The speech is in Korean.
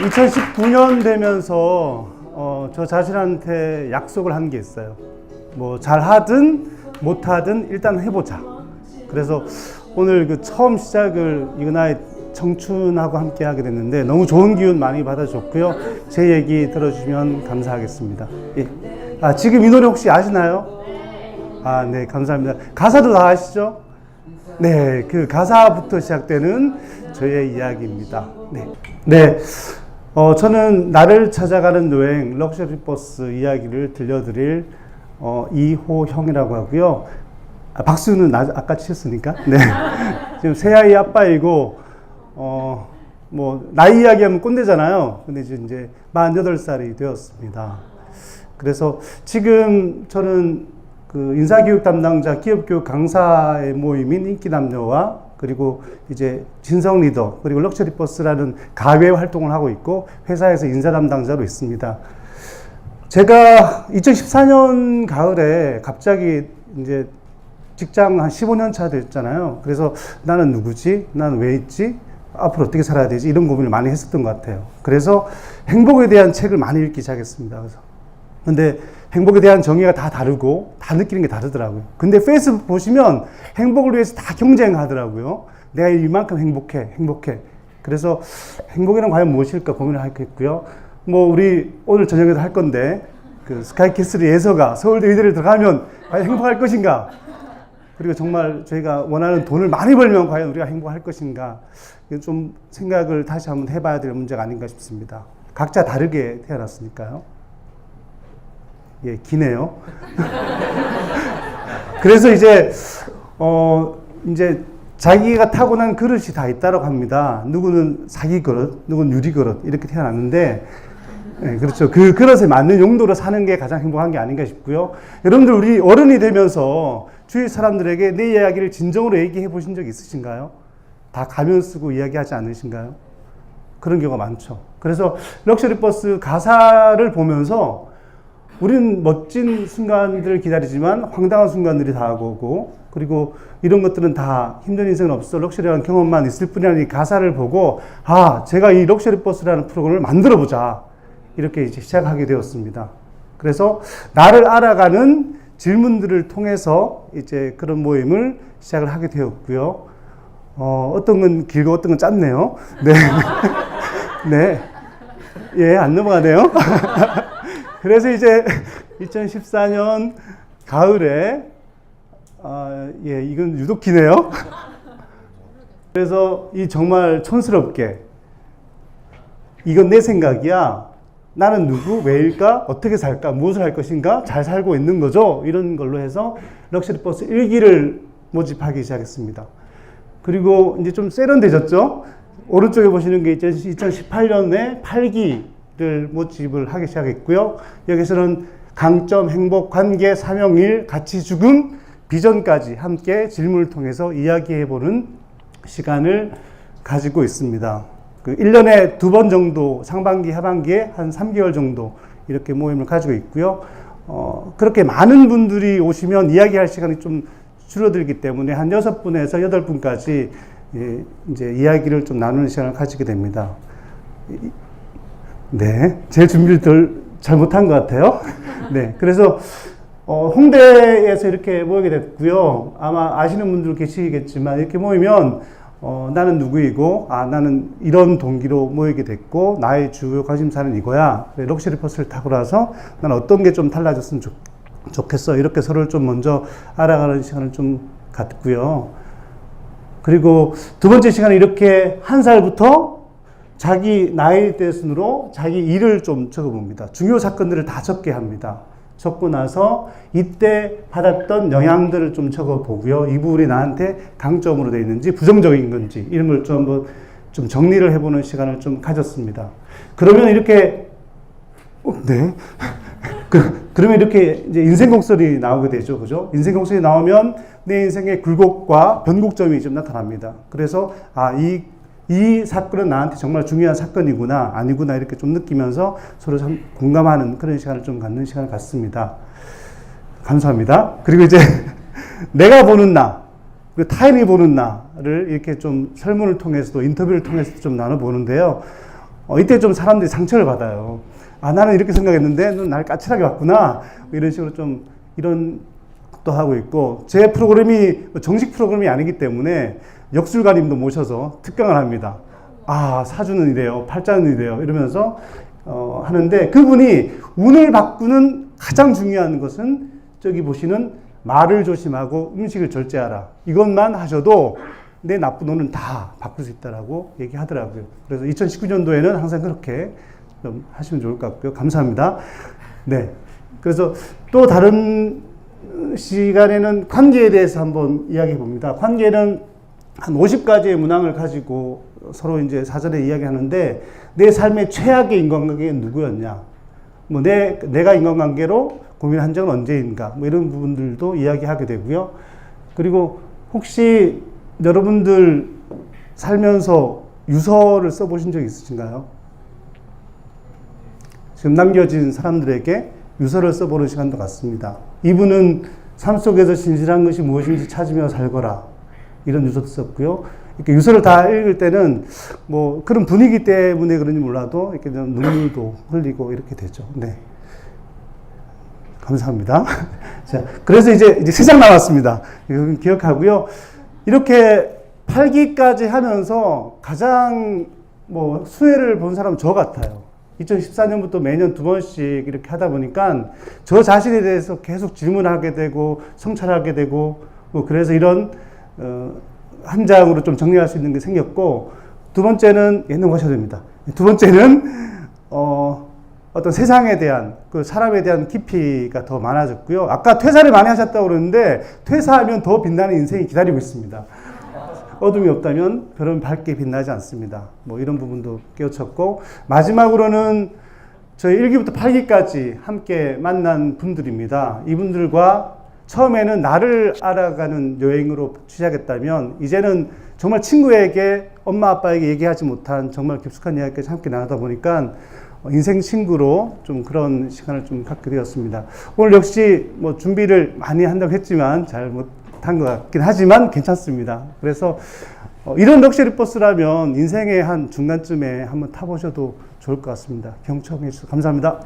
2019년 되면서 어, 저 자신한테 약속을 한 게 있어요. 뭐 잘하든 못하든 일단 해보자. 그래서 오늘 그 처음 시작을 이그나의 청춘하고 함께 하게 됐는데 너무 좋은 기운 많이 받아줬고요. 제 얘기 들어주시면 감사하겠습니다. 예. 아, 지금 이 노래 혹시 아시나요? 아, 네, 감사합니다. 가사도 다 아시죠? 네, 그 가사부터 시작되는 저의 이야기입니다. 네. 네. 어, 저는 나를 찾아가는 여행 럭셔리 버스 이야기를 들려드릴 어, 이호형이라고 하고요. 아, 박수는 나, 아까 치셨으니까. 네. 지금 새 아이 아빠이고, 어, 뭐, 나이 이야기하면 꼰대잖아요. 근데 이제 이제 48살이 되었습니다. 그래서 지금 저는 그 인사교육 담당자 기업교육 강사의 모임인 인기남녀와 그리고 이제 진성 리더 그리고 럭셔리 버스라는 가외 활동을 하고 있고 회사에서 인사 담당자로 있습니다. 제가 2014년 가을에 갑자기 이제 직장 한 15년 차 됐잖아요. 그래서 나는 누구지? 나는 왜 있지? 앞으로 어떻게 살아야 되지? 이런 고민을 많이 했었던 것 같아요. 그래서 행복에 대한 책을 많이 읽기 시작했습니다. 그래서 근데 행복에 대한 정의가 다 다르고 다 느끼는 게 다르더라고요. 근데 페이스북 보시면 행복을 위해서 다 경쟁하더라고요. 내가 이만큼 행복해, 행복해. 그래서 행복이란 과연 무엇일까 고민을 하겠고요. 뭐 우리 오늘 저녁에도 할 건데 그 스카이캐슬 예서가 서울대 의대를 들어가면 과연 행복할 것인가? 그리고 정말 저희가 원하는 돈을 많이 벌면 과연 우리가 행복할 것인가? 좀 생각을 다시 한번 해봐야 될 문제가 아닌가 싶습니다. 각자 다르게 태어났으니까요. 예, 기네요. 그래서 이제 어 이제 자기가 타고난 그릇이 다 있다고 합니다. 누구는 사기 그릇, 누구는 유리 그릇 이렇게 태어났는데 네, 그렇죠. 그 그릇에 맞는 용도로 사는 게 가장 행복한 게 아닌가 싶고요. 여러분들 우리 어른이 되면서 주위 사람들에게 내 이야기를 진정으로 얘기해 보신 적 있으신가요? 다 가면 쓰고 이야기하지 않으신가요? 그런 경우가 많죠. 그래서 럭셔리 버스 가사를 보면서 우리는 멋진 순간들을 기다리지만 황당한 순간들이 다가오고 그리고 이런 것들은 다 힘든 인생은 없어 럭셔리한 경험만 있을 뿐이라는 이 가사를 보고 아 제가 이 럭셔리 버스라는 프로그램을 만들어 보자 이렇게 이제 시작하게 되었습니다. 그래서 나를 알아가는 질문들을 통해서 이제 그런 모임을 시작을 하게 되었고요. 어, 어떤 건 길고 어떤 건 짧네요. 네. 네. 예, 안 넘어가네요. 그래서 이제 2014년 가을에 아, 예, 이건 유독 기네요. 그래서 이 정말 촌스럽게 이건 내 생각이야. 나는 누구, 왜일까, 어떻게 살까, 무엇을 할 것인가, 잘 살고 있는 거죠. 이런 걸로 해서 럭셔리 버스 1기를 모집하기 시작했습니다. 그리고 이제 좀 세련되졌죠. 오른쪽에 보시는 게 2018년에 8기 를 모집을 하기 시작했고요. 여기서는 강점, 행복, 관계, 사명, 일, 가치, 죽음, 비전까지 함께 질문을 통해서 이야기해보는 시간을 가지고 있습니다. 그 1년에 두 번 정도 상반기, 하반기에 한 3개월 정도 이렇게 모임을 가지고 있고요. 어, 그렇게 많은 분들이 오시면 이야기할 시간이 좀 줄어들기 때문에 한 여섯 분에서 여덟 분까지 예, 이제 이야기를 좀 나누는 시간을 가지게 됩니다. 이- 네, 제 준비를 덜 잘못한 것 같아요. 네, 그래서 어, 홍대에서 이렇게 모이게 됐고요. 아마 아시는 분들 계시겠지만 이렇게 모이면 어, 나는 누구이고 아 나는 이런 동기로 모이게 됐고 나의 주요 관심사는 이거야. 그래, 럭셔리 버스를 타고 나서 난 어떤 게 좀 달라졌으면 좋, 좋겠어. 이렇게 서로를 좀 먼저 알아가는 시간을 좀 갖고요. 그리고 두 번째 시간에 이렇게 한 살부터 자기 나이 대순으로 자기 일을 좀 적어봅니다. 중요 사건들을 다 적게 합니다. 적고 나서 이때 받았던 영향들을 좀 적어보고요. 이 부분이 나한테 강점으로 되어 있는지 부정적인 건지 이런 걸좀 한번 좀 정리를 해보는 시간을 좀 가졌습니다. 그러면 이렇게 어, 네. 그, 그러면 이렇게 이제 인생 곡설이 나오게 되죠. 그죠? 인생 곡설이 나오면 내 인생의 굴곡과 변곡점이 좀 나타납니다. 그래서, 아, 이, 이 사건은 나한테 정말 중요한 사건이구나, 아니구나, 이렇게 좀 느끼면서 서로 참 공감하는 그런 시간을 좀 갖는 시간을 갖습니다. 감사합니다. 그리고 이제 내가 보는 나, 그리고 타인이 보는 나를 이렇게 좀 설문을 통해서도 인터뷰를 통해서도 좀 나눠보는데요. 어, 이때 좀 사람들이 상처를 받아요. 아, 나는 이렇게 생각했는데 넌날 까칠하게 봤구나. 뭐 이런 식으로 좀 이런 것도 하고 있고 제 프로그램이 정식 프로그램이 아니기 때문에 역술가님도 모셔서 특강을 합니다. 아, 사주는 이래요. 팔자는 이래요. 이러면서 어, 하는데 그분이 운을 바꾸는 가장 중요한 것은 저기 보시는 말을 조심하고 음식을 절제하라. 이것만 하셔도 내 나쁜 운은 다 바꿀 수 있다라고 얘기하더라고요. 그래서 2019년도에는 항상 그렇게 좀 하시면 좋을 것 같고요. 감사합니다. 네. 그래서 또 다른 시간에는 관계에 대해서 한번 이야기해 봅니다. 관계는 한 50가지의 문항을 가지고 서로 이제 사전에 이야기하는데 내 삶의 최악의 인간관계는 누구였냐? 뭐 내, 내가 인간관계로 고민한 적은 언제인가? 뭐 이런 부분들도 이야기하게 되고요. 그리고 혹시 여러분들 살면서 유서를 써보신 적 있으신가요? 지금 남겨진 사람들에게 유서를 써보는 시간도 같습니다. 이분은 삶 속에서 진실한 것이 무엇인지 찾으며 살거라. 이런 유서도 썼고요. 이렇게 유서를 다 읽을 때는 뭐 그런 분위기 때문에 그런지 몰라도 이렇게 좀 눈물도 흘리고 이렇게 되죠. 네. 감사합니다. 자, 그래서 이제, 이제 세 장. 이건 기억하고요. 이렇게 8기까지 하면서 가장 뭐 수혜를 본 사람은 저 같아요. 2014년부터 매년 두 번씩 이렇게 하다 보니까 저 자신에 대해서 계속 질문하게 되고 성찰하게 되고 뭐 그래서 이런 어, 한 장으로 좀 정리할 수 있는 게 생겼고 두 번째는 예능 하셔야 됩니다. 두 번째는 어, 어떤 세상에 대한 그 사람에 대한 깊이가 더 많아졌고요. 아까 퇴사를 많이 하셨다고 그러는데 퇴사하면 더 빛나는 인생이 기다리고 있습니다. 어둠이 없다면 별은 밝게 빛나지 않습니다. 뭐 이런 부분도 깨우쳤고 마지막으로는 저희 1기부터 8기까지 함께 만난 분들입니다. 이분들과 처음에는 나를 알아가는 여행으로 시작했다면 이제는 정말 친구에게 엄마 아빠에게 얘기하지 못한 정말 깊숙한 이야기까지 함께 나누다 보니까 인생 친구로 좀 그런 시간을 좀 갖게 되었습니다. 오늘 역시 뭐 준비를 많이 한다고 했지만 잘 못한 것 같긴 하지만 괜찮습니다. 그래서 어, 이런 럭셔리 버스라면 인생의 한 중간쯤에 한번 타보셔도 좋을 것 같습니다. 경청해 주셔서 감사합니다.